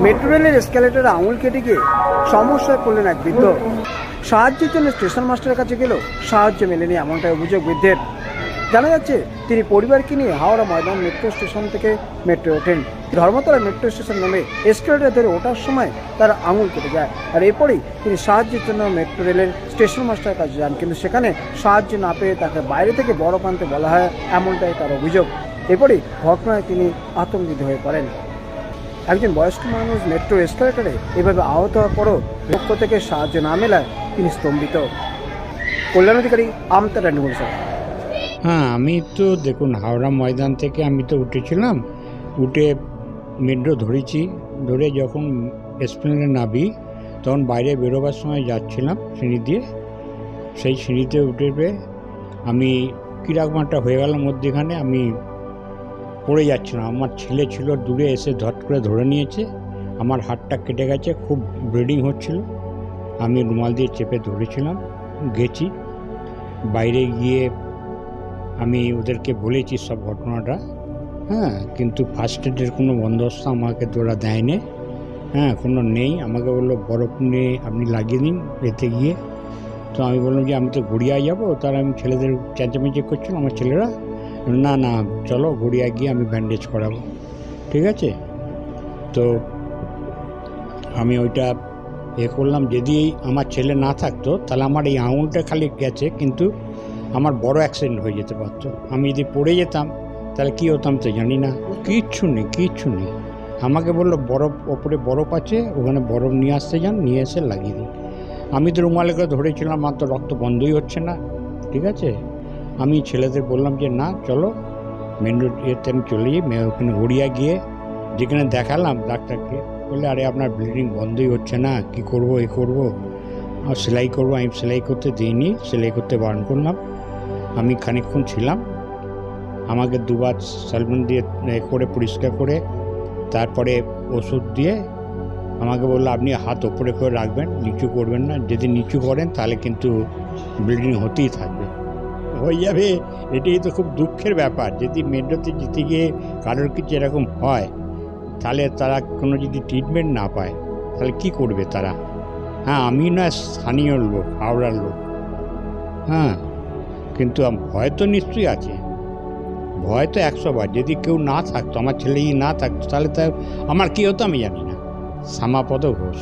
Metro রেলের এসকালেটারে আঙুল কেটে গিয়ে সমস্যায় পড়লেন এক বৃদ্ধ। সাহায্যের জন্য স্টেশন মাস্টারের কাছে গেলেও সাহায্য মেলেনি এমনটাই অভিযোগ বৃদ্ধের। জানা যাচ্ছে, তিনি পরিবারকে নিয়ে হাওড়া ময়দান মেট্রো স্টেশন থেকে মেট্রো ওঠেন। ধর্মতলা মেট্রো স্টেশন নামে এসকালেটার ধরে ওঠার সময় তার আঙুল কেটে যায়। আর এরপরেই তিনি সাহায্যের জন্য মেট্রো রেলের স্টেশন মাস্টারের কাছে যান। কিন্তু সেখানে সাহায্য না পেয়ে তাকে বাইরে থেকে বড় প্রান্তে বলা হয়, এমনটাই তার অভিযোগ। এরপরই ঘটনায় তিনি আতঙ্কিত হয়ে পড়েন। একজন বয়স্ক মানুষ মেট্রো এসকালেটারে এভাবে আহত হওয়ার পরও পক্ষ থেকে সাহায্য না মেলায় তিনি স্তম্ভিত। কল্যাণ অধিকারী আমতারা নিউজ হ্যাঁ আমি তো দেখুন, হাওড়া ময়দান থেকে আমি তো উঠেছিলাম, উঠে মেট্রো ধরেছি, ধরে যখন এসপ্লেনে নাবি তখন বাইরে বেরোবার সময় যাচ্ছিলাম সিঁড়ি দিয়ে, সেই সিঁড়িতে উঠে পেয়ে আমি কীরকম একটা হয়ে গেল মধ্যেখানে, আমি পড়ে যাচ্ছিলাম আমার ছেলে ছিল দূরে, এসে ধট করে ধরে নিয়েছে। আমার হাতটা কেটে গেছে, খুব ব্লিডিং হচ্ছিল। আমি রুমাল দিয়ে চেপে ধরেছিলাম, গেছি। বাইরে গিয়ে আমি ওদেরকে বলেছি সব ঘটনাটা। হ্যাঁ কিন্তু ফার্স্ট এডের কোনো বন্দোবস্ত আমাকে তোরা দেয়নি। হ্যাঁ কোনো নেই। আমাকে বলল, বরফ নিয়ে আপনি লাগিয়ে দিন এতে গিয়ে। তো আমি বললাম যে, আমি তো গড়িয়ায় যাব। তার আমি ছেলেদের চেঁচামেচি করছিলাম, আমার ছেলেরা। না না, চলো গড়িয়ায় গিয়ে আমি ব্যান্ডেজ করাবো। ঠিক আছে? তো আমি ওইটা এ করলাম। যদি আমার ছেলে না থাকতো, তাহলে আমার এই আঙুলটা খালি গেছে, কিন্তু আমার বড় অ্যাক্সিডেন্ট হয়ে যেতে পারতো। আমি যদি পড়ে যেতাম, তাহলে কী হতাম তো জানি না। কিচ্ছু নেই কিচ্ছু নেই। আমাকে বলল, বরফ, ওপরে বরফ আছে, ওখানে বরফ নিয়ে আসতে যান, নিয়ে এসে লাগিয়ে দিন। আমি তো রুমালে করে ধরেছিলাম, আমার তো রক্ত বন্ধই হচ্ছে না। ঠিক আছে? আমি ছেলেদের বললাম যে, না, চলো মেন রোড ইয়েতে আমি চলে যাই ওখানে গড়িয়া গিয়ে, যেখানে দেখালাম ডাক্তারকে, বললে, আরে, আপনার ব্লিডিং বন্ধই হচ্ছে না, কি করব, এ করব? আর সেলাই করব, আমি সেলাই করতে দিইনি, সেলাই করতে বারণ করলাম। আমি খানিকক্ষণ ছিলাম। আমাকে দুবার সালমন দিয়ে করে, পরিষ্কার করে, তারপরে ওষুধ দিয়ে, আমাকে বলল, আপনি হাত ওপরে করে রাখবেন, নিচু করবেন না। যদি নিচু করেন, তাহলে কিন্তু ব্লিডিং হতেই থাকবে। হয়ে যাবে, এটাই তো খুব দুঃখের ব্যাপার। যদি মেট্রোতে যেতে গিয়ে কারোর কিছু এরকম হয়, তাহলে তারা কোনো যদি ট্রিটমেন্ট না পায়, তাহলে কি করবে তারা? হ্যাঁ আমি না স্থানীয় লোক, হাওড়ার লোক। হ্যাঁ কিন্তু ভয় তো নিশ্চয়ই আছে। ভয় তো একশো বার যদি কেউ না থাকতো, আমার ছেলে যদি না থাকতো, তাহলে তো আমার কী হতো আমি জানি না। শ্যামাপদ ঘোষ।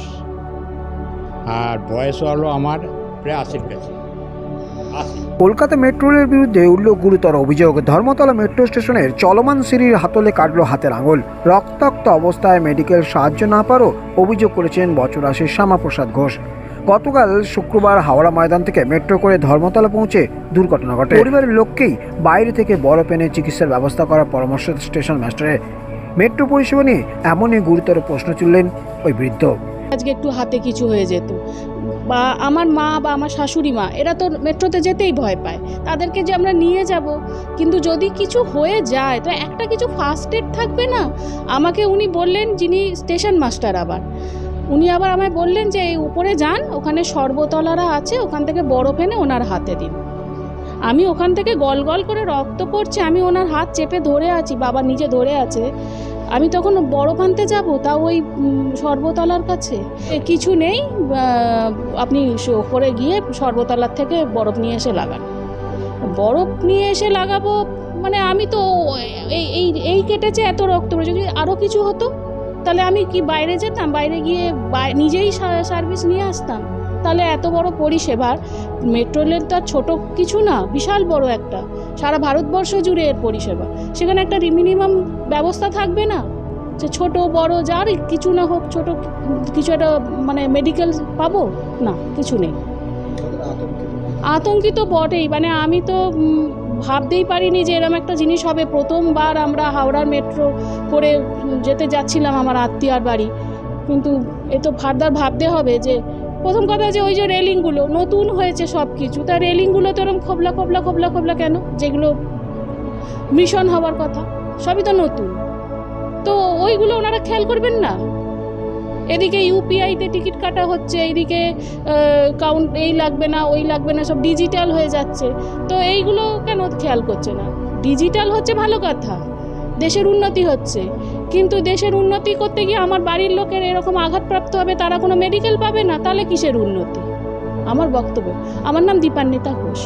আর বয়স হলো আমার প্রায় আশির কাছে। কলকাতা মেট্রো রেলের বিরুদ্ধে উঠল গুরুতর অভিযোগ। ধর্মতলা মেট্রো স্টেশনের চলমান সিঁড়ির হাতলে কাটলো হাতের আঙুল। রক্তাক্ত অবস্থায় মেডিকেল সাহায্য না পারও অভিযোগ করেছেন বছরাশির শ্যামাপ্রসাদ ঘোষ। গতকাল শুক্রবার হাওড়া ময়দান থেকে মেট্রো করে ধর্মতলা পৌঁছে দুর্ঘটনা ঘটে। পরিবারের লোককেই বাইরে থেকে বড় পেনে চিকিৎসার ব্যবস্থা করার পরামর্শ স্টেশন মাস্টারের। মেট্রো পরিষেবা নিয়ে এমনই গুরুতর প্রশ্ন তুললেন ওই বৃদ্ধ। আজকে একটু হাতে কিছু হয়ে যেত। বা আমার মা বা আমার শাশুড়ি মা, এরা তো মেট্রোতে যেতেই ভয় পায়। তাদেরকে যে আমরা নিয়ে যাব, কিন্তু যদি কিছু হয়ে যায়, তো একটা কিছু ফার্স্ট এড থাকবে না? আমাকে উনি বললেন যিনি স্টেশন মাস্টার আবার। উনি আবার আমায় বললেন যে, এই উপরে যান, ওখানে সর্বতলারা আছে, ওখান থেকে বরফ এনে ওনার হাতে দিন। আমি ওখান থেকে গল গল করে রক্ত পড়ছে, আমি ওনার হাত চেপে ধরে আছি, বাবা নিজে ধরে আছে। আমি তখন বরফ আনতে যাব তাও ওই সর্বতলার কাছে। কিছু নেই আপনি ওপরে গিয়ে সর্বতলার থেকে বরফ নিয়ে এসে লাগান। বরফ নিয়ে এসে লাগাবো মানে আমি তো এই এই এই কেটেছে এত রক্ত। যদি আরও কিছু হতো, তাহলে আমি কি বাইরে যেতাম? বাইরে গিয়ে নিজেই সার্ভিস নিয়ে আসতাম? তাহলে এত বড় পরিষেবার মেট্রো রেল তো আর ছোটো কিছু না, বিশাল বড় একটা। সারা ভারতবর্ষ জুড়ে এর পরিষেবা। সেখানে একটা মিনিমাম ব্যবস্থা থাকবে না? যে ছোট, বড়, যার কিছু না হোক, ছোট কিছু একটা মানে মেডিকেল পাবো? না, কিছু নেই। আতঙ্কিত বটেই। মানে আমি তো ভাবতেই পারিনি যে এরকম একটা জিনিস হবে। প্রথমবার আমরা হাওড়ার মেট্রো করে যেতে যাচ্ছিলাম আমার আত্মীয়ার বাড়ি। কিন্তু এ তো ফার্দার ভাবতে হবে যে প্রথম কথা যে ওই যে রেলিংগুলো, নতুন হয়েছে সব কিছু তা রেলিংগুলো তো এরকম খোবলা খোবলা খোবলা খোবলা কেন? যেগুলো মিশন হওয়ার কথা, সবই তো নতুন। তো ওইগুলো ওনারা খেয়াল করবেন না? এদিকে ইউপিআইতে টিকিট কাটা হচ্ছে এইদিকে কাউন্ট এই লাগবে না, ওই লাগবে না, সব ডিজিটাল হয়ে যাচ্ছে। তো এইগুলো কেন খেয়াল করছে না? ডিজিটাল হচ্ছে ভালো কথা। দেশের উন্নতি হচ্ছে। কিন্তু দেশের উন্নতি করতে গিয়ে আমার বাড়ির লোকের এরকম আঘাতপ্রাপ্ত হবে, তারা কোনো মেডিকেল পাবে না? তাহলে কিসের উন্নতি? আমার বক্তব্য। আমার নাম দীপান্বিতা ঘোষ।